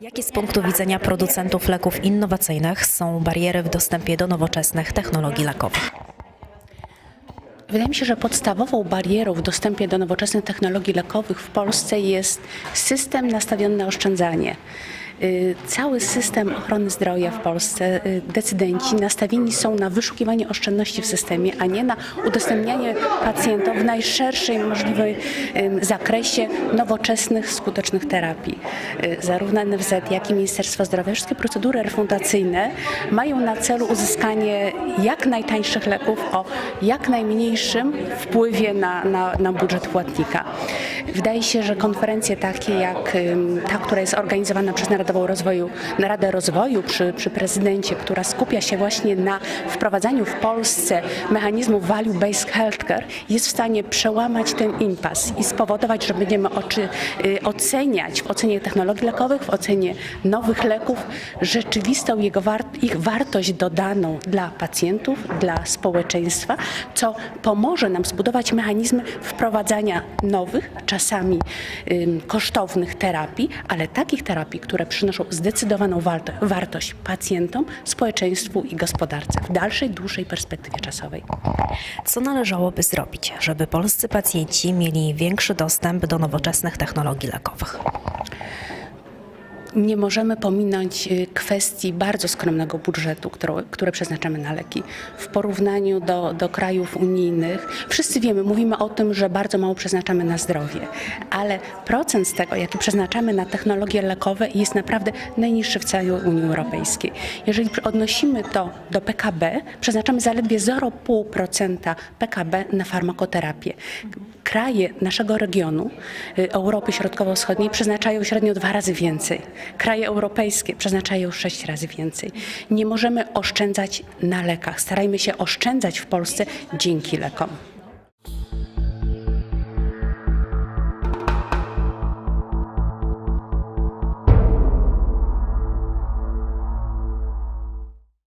Jakie z punktu widzenia producentów leków innowacyjnych są bariery w dostępie do nowoczesnych technologii lekowych? Wydaje mi się, że podstawową barierą w dostępie do nowoczesnych technologii lekowych w Polsce jest system nastawiony na oszczędzanie. Y, Cały system ochrony zdrowia w Polsce, y, decydenci nastawieni są na wyszukiwanie oszczędności w systemie, a nie na udostępnianie pacjentom w najszerszej możliwej zakresie nowoczesnych, skutecznych terapii. Y, Zarówno NFZ, jak i Ministerstwo Zdrowia, wszystkie procedury refundacyjne mają na celu uzyskanie jak najtańszych leków o jak najmniejszym wpływie na, na, na budżet płatnika. Wydaje się, że konferencje takie jak ta, która jest organizowana przez Narodową Rozwoju, Radę Rozwoju przy, przy prezydencie, która skupia się właśnie na wprowadzaniu w Polsce mechanizmu value-based healthcare, jest w stanie przełamać ten impas i spowodować, że będziemy oczy, y, oceniać w ocenie technologii lekowych, w ocenie nowych leków rzeczywistą jego war, ich wartość dodaną dla pacjentów, dla społeczeństwa, co pomoże nam zbudować mechanizmy wprowadzania nowych, czasami ym, kosztownych terapii, ale takich terapii, które przynoszą zdecydowaną warto, wartość pacjentom, społeczeństwu i gospodarce w dalszej, dłuższej perspektywie czasowej. Co należałoby zrobić, żeby polscy pacjenci mieli większy dostęp do nowoczesnych technologii lekowych? Nie możemy pominąć y, kwestii bardzo skromnego budżetu, które, które przeznaczamy na leki. W porównaniu do, do krajów unijnych, wszyscy wiemy, mówimy o tym, że bardzo mało przeznaczamy na zdrowie, ale procent z tego, jaki przeznaczamy na technologie lekowe, jest naprawdę najniższy w całej Unii Europejskiej. Jeżeli odnosimy to do PKB, przeznaczamy zaledwie 0,5% PKB na farmakoterapię. Kraje naszego regionu, y, Europy Środkowo-Wschodniej, przeznaczają średnio dwa razy więcej. Kraje europejskie przeznaczają sześć razy więcej. Nie możemy oszczędzać na lekach. Starajmy się oszczędzać w Polsce dzięki lekom.